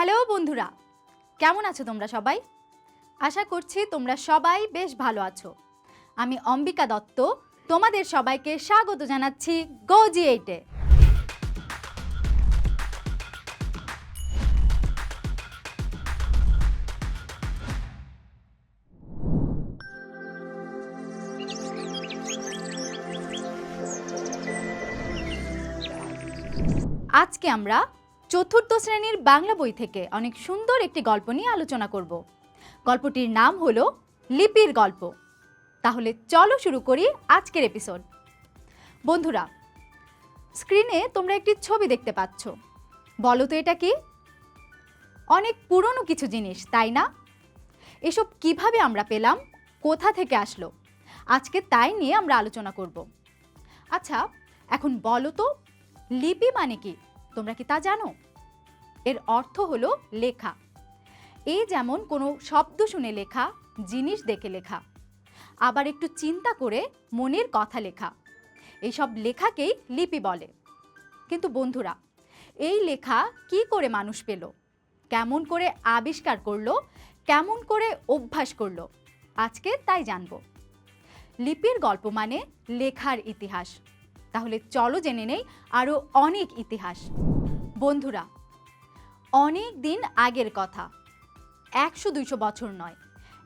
Hello বন্ধুরা, কেমন আছো তোমরা সবাই? আশা করছি তোমরা সবাই বেশ ভালো আছো। আমি অম্বিকা দত্ত, তোমাদের সবাইকে স্বাগত জানাচ্ছি গোজি এইটে আজকে আমরা চতুর্থ শ্রেণির বাংলা বই থেকে অনেক সুন্দর একটি গল্প নিয়ে আলোচনা করব। গল্পটির নাম হলো লিপির গল্প। তাহলে চলো শুরু করি আজকের এপিসোড বন্ধুরা স্ক্রিনে তোমরা একটি ছবি দেখতে পাচ্ছ। বলো তো এটা কি? অনেক পুরনো কিছু জিনিস, তাই না? এসব কীভাবে আমরা পেলাম? কোথা থেকে আসলো? আজকে তাই নিয়ে আমরা আলোচনা করব। আচ্ছা এখন বলো তো, লিপি মানে কি? তোমরা কি তা জানো? এর অর্থ হলো লেখা। এই যেমন কোনো শব্দ শুনে লেখা, জিনিস দেখে লেখা। আবার একটু চিন্তা করে মনের কথা লেখা। এইসব লেখাকেই লিপি বলে। কিন্তু বন্ধুরা, এই লেখা কি করে মানুষ পেল? কেমন করে আবিষ্কার করল? কেমন করে অভ্যাস করল? আজকে তাই জানব। লিপির গল্প মানে লেখার ইতিহাস। তাহলে চলো জেনে নেই আরও অনেক ইতিহাস। বন্ধুরা, অনেক দিন আগের কথা। একশো দুইশো বছর নয়,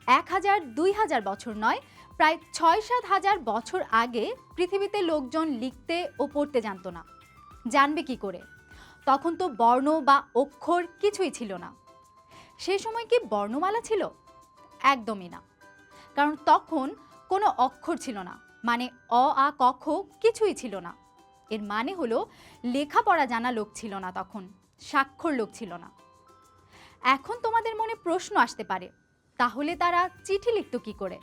এক হাজার দুই হাজার বছর নয়, প্রায় ছয় সাত হাজার বছর আগে পৃথিবীতে লোকজন লিখতে ও পড়তে জানতো না। জানবে কি করে? তখন তো বর্ণ বা অক্ষর কিছুই ছিল না। সে সময় কি বর্ণমালা ছিল? একদমই না। কারণ তখন কোনো অক্ষর ছিল না মানে অ, আ, ক, খ কিছুই ছিল না। এর মানে হলো লেখাপড়া জানা লোক ছিল না তখন, স্বাক্ষর লোক ছিল না। এখন তোমাদের মনে প্রশ্ন আসতে পারে, তাহলে তারা চিঠি লিখত কি করে?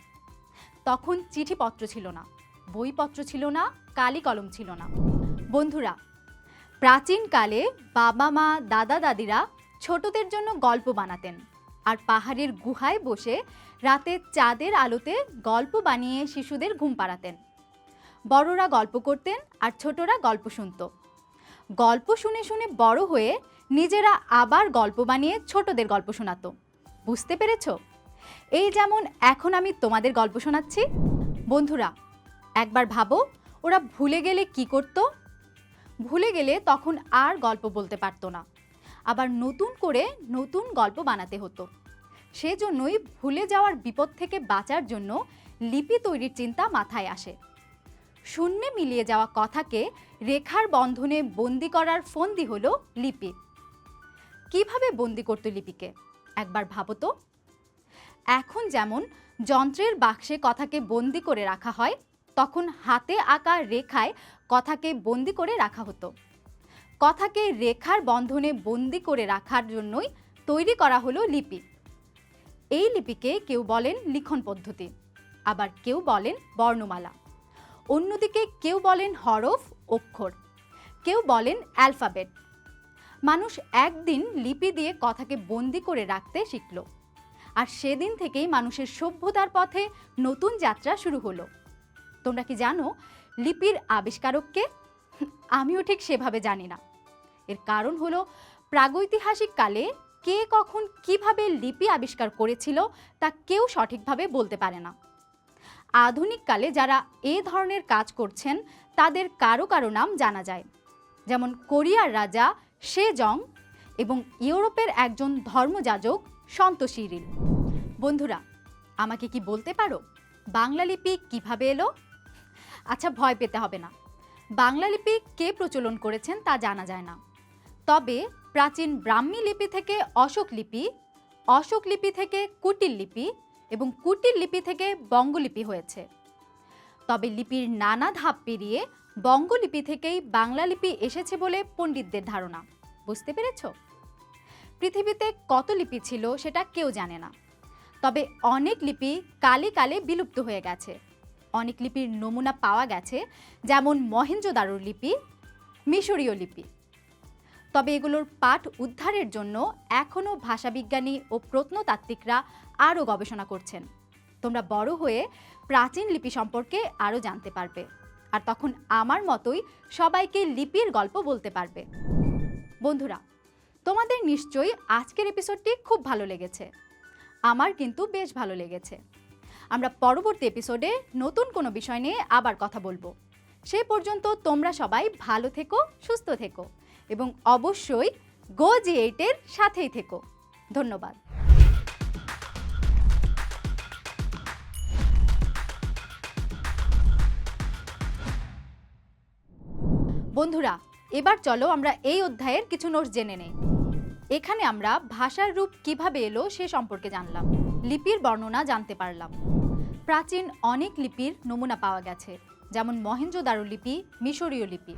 তখন চিঠিপত্র ছিল না, বইপত্র ছিল না কালি কলম ছিল না। বন্ধুরা প্রাচীনকালে বাবা মা, দাদা দাদিরা ছোটদের জন্য গল্প বানাতেন আর পাহাড়ের গুহায় বসে রাতে চাঁদের আলোতে গল্প বানিয়ে শিশুদের ঘুম পাড়াতেন। বড়রা গল্প করতেন আর ছোটরা গল্প শুনত। গল্প শুনে শুনে বড় হয়ে নিজেরা আবার গল্প বানিয়ে ছোটদের গল্প শোনাতো। বুঝতে পেরেছ? এই যেমন এখন আমি তোমাদের গল্প শোনাচ্ছি। বন্ধুরা, একবার ভাবো, ওরা ভুলে গেলে কি করতো? ভুলে গেলে তখন আর গল্প বলতে পারতো না। আবার নতুন করে নতুন গল্প বানাতে হতো। সেজন্যই ভুলে যাওয়ার বিপদ থেকে বাঁচার জন্য লিপি তৈরির চিন্তা মাথায় আসে। শূন্যে মিলিয়ে যাওয়া কথাকে রেখার বন্ধনে বন্দি করার ফন্দি হল লিপি। কীভাবে বন্দি করতো লিপিকে? একবার ভাবো তো। এখন যেমন যন্ত্রের বাক্সে কথাকে বন্দি করে রাখা হয়, তখন হাতে আঁকা রেখায় কথাকে বন্দি করে রাখা হতো। কথাকে রেখার বন্ধনে বন্দি করে রাখার জন্যই তৈরি করা হলো লিপি। এই লিপিকে কেউ বলেন লিখন পদ্ধতি, আবার কেউ বলেন বর্ণমালা। অন্যদিকে কেউ বলেন হরফ, অক্ষর। কেউ বলেন অ্যালফাবেট। মানুষ একদিন লিপি দিয়ে কথাকে বন্দি করে রাখতে শিখল। আর সেদিন থেকেই মানুষের সভ্যতার পথে নতুন যাত্রা শুরু হলো। তোমরা কি জানো লিপির আবিষ্কারককে আমিও ঠিক সেভাবে জানি না। এর কারণ হলো প্রাগৈতিহাসিক কালে কে কখন কীভাবে লিপি আবিষ্কার করেছিল তা কেউ সঠিকভাবে বলতে পারে না। আধুনিক কালে যারা এ ধরনের কাজ করছেন, তাদের কারও কারও নাম জানা যায়। যেমন কোরিয়ার রাজা সে জং এবং ইউরোপের একজন ধর্মযাজক সন্ত সিরিল বন্ধুরা, আমাকে কি বলতে পারো? বাংলা লিপি কীভাবে এলো? আচ্ছা ভয় পেতে হবে না। বাংলা লিপি কে প্রচলন করেছেন তা জানা যায় না। তবে প্রাচীন ব্রাহ্মী লিপি থেকে অশোক লিপি অশোক লিপি থেকে কুটিল লিপি এবং কুটির লিপি থেকে বঙ্গলিপি হয়েছে। তবে লিপির নানা ধাপ পেরিয়ে বঙ্গলিপি থেকেই বাংলা লিপি এসেছে বলে পণ্ডিতদের ধারণা। বুঝতে পেরেছ? পৃথিবীতে কত লিপি ছিল সেটা কেউ জানে না। তবে অনেক লিপি কালে কালে বিলুপ্ত হয়ে গেছে। অনেক লিপির নমুনা পাওয়া গেছে, যেমন মহেঞ্জোদারোর লিপি, মিশরীয় লিপি। তবে এগুলোর পাঠ উদ্ধারের জন্য এখনও ভাষাবিজ্ঞানী ও প্রত্নতাত্ত্বিকরা আরও গবেষণা করছেন। তোমরা বড় হয়ে প্রাচীন লিপি সম্পর্কে আরও জানতে পারবে। আর তখন আমার মতোই সবাইকে লিপির গল্প বলতে পারবে। বন্ধুরা, তোমাদের নিশ্চয়ই আজকের এপিসোডটি খুব ভালো লেগেছে। আমার কিন্তু বেশ ভালো লেগেছে। আমরা পরবর্তী এপিসোডে নতুন কোনো বিষয় নিয়ে আবার কথা বলব। সে পর্যন্ত তোমরা সবাই ভালো থেকো, সুস্থ থেকো। এবং অবশ্যই গো জি এইটের সাথেই থেকো। ধন্যবাদ। বন্ধুরা, এবার চলো আমরা এই অধ্যায়ের কিছু নোটস জেনে নেই। এখানে আমরা ভাষার রূপ কীভাবে এলো সে সম্পর্কে জানলাম। লিপির বর্ণনা জানতে পারলাম। প্রাচীন অনেক লিপির নমুনা পাওয়া গেছে, যেমন মহেঞ্জোদারো লিপি মিশরীয় লিপি।